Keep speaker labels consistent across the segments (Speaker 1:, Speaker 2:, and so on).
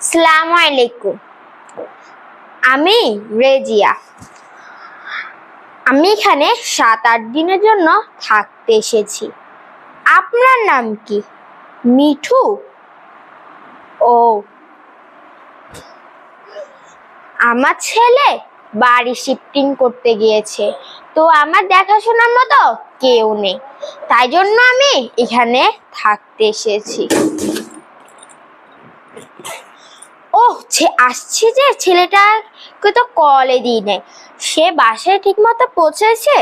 Speaker 1: সালাম আলাইকুম। আমি রেজিয়া। আমি এখানে সাত, আট দিনের জন্য থাকতে এসেছি। আপনার নাম কি? মিঠু? ও। আমার ছেলে বাড়ি শিফটিং করতে গিয়েছে। তো আমার দেখাশোনার মতো কেউ নেই। তাই জন্য আমি এখানে থাকতে এসেছি। ও আসছে যে ছেলেটাকে তো কলে দিই নাই। সে বাসায় ঠিক মতো পৌঁছেছে?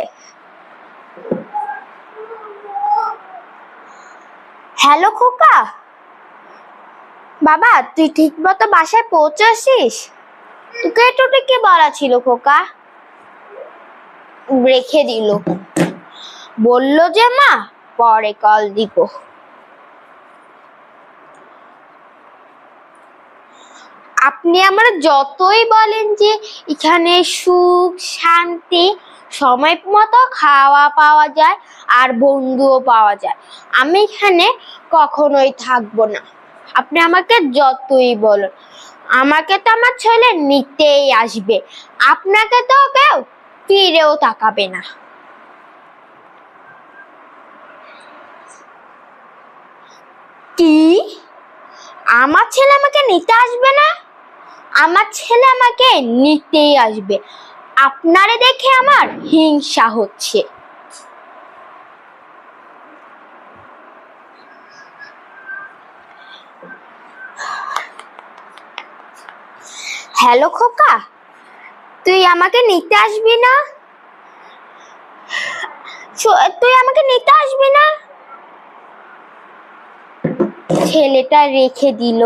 Speaker 1: হ্যালো, খোকা। বাবা, তুই ঠিক মতো বাসায় পৌঁছেছিস? তোকে একটু কি বলা ছিল, খোকা? রেখে দিল। বলল যে মা, পরে কল দিব। আপনি আমার যতই বলেন যে এখানে সুখ, শান্তি, সময় মতো খাওয়া পাওয়া যায় আর বন্ধুও পাওয়া যায়। আমি এখানে কখনোই থাকব না। আপনি আমাকে যতই বলুন, আমাকে তো আমার ছেলে নিতেই আসবে। আপনাকে তো কেউ ফিরেও তাকাবে না। কি? আমার ছেলে আমাকে নিতে আসবে না? আমার ছেলে আমাকে নিতেই আসবে। আপনারে দেখে আমার হিংসা হচ্ছে। হ্যালো খোকা, তুই আমাকে নিতে আসবি না? তুই আমাকে নিতে আসবি না? ছেলেটা রেখে দিল।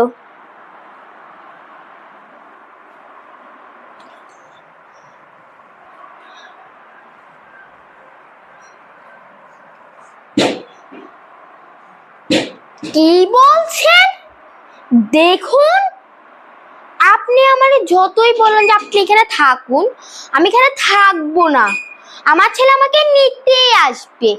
Speaker 1: কি বলছেন? দেখুন, আপনি আমার যতই বলেন যে আপনি এখানে থাকুন, আমি এখানে থাকব না। আমার ছেলে আমাকে নিতেই আসবে।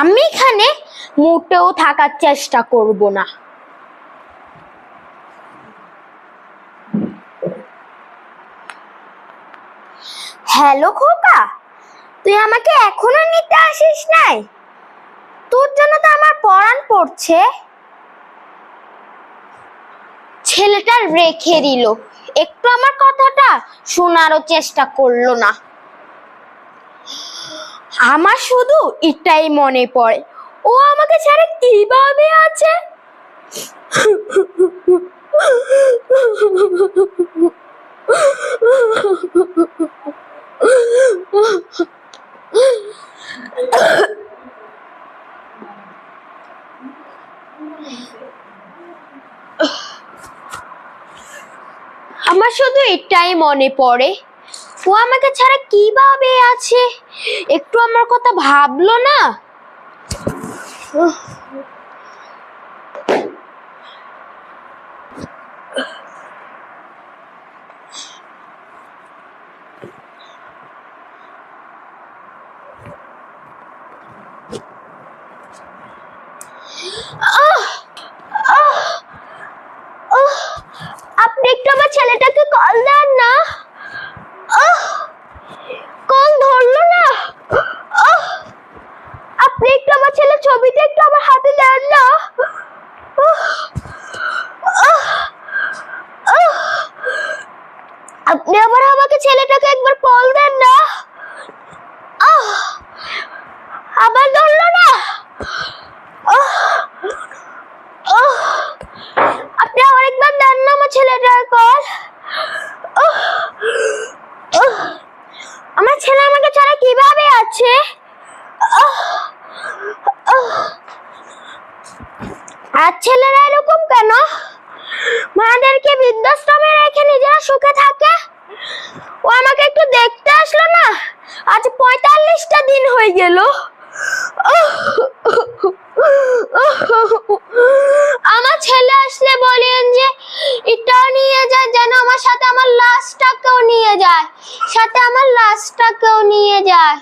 Speaker 1: আমি এখানে মোটেও থাকার চেষ্টা করব না। হ্যালো খোকা, তুই আমাকে এখনও নিতে আসিস নাই? তোর জন্য তো আমার পরাণ পড়ছে। ছেলেটা রেখে দিল। একটু আমার কথাটা শোনারও চেষ্টা করল না। আমার শুধু এটাই মনে পড়ে। ও আমাকে ছাড়া কীভাবে আছে? আমার শুধু এটাই মনে পড়ে। ও আমাকে ছাড়া কীভাবে আছে একটু আমার কথা ভাবলো না! আহ! আহ! আপনি একটু আমার ছেলেটাকে কল দেন না আহ! কল ধরলো না আহ! আপনি একটু আমার ছেলের ছবিটা একটু আমার হাতে দেন না আহ! আহ! আহ! আপনি আবার আমাকে ছেলেটাকে একবার কল দেন না! আবার ধরলো না! আপনি আমার একবার দেন না আমার ছেলেটার কল আমার ছেলে আমাকে ছাড়া কীভাবে আছে। আর ছেলেরা এরকম কেন মাদেরকে বৃদ্ধাশ্রমে রেখে নিজেরা সুখে থাকে? ও আমাকে একটু দেখতে আসলো না? আজ পঁয়তাল্লিশটা দিন হয়ে গেল। আমার ছেলে আসলে বলেন যে, এটাও নিয়ে যায় যেন আমার সাথে আমার লাশটাকেও নিয়ে যায়। সাথে আমার লাশটাকেও নিয়ে যায়।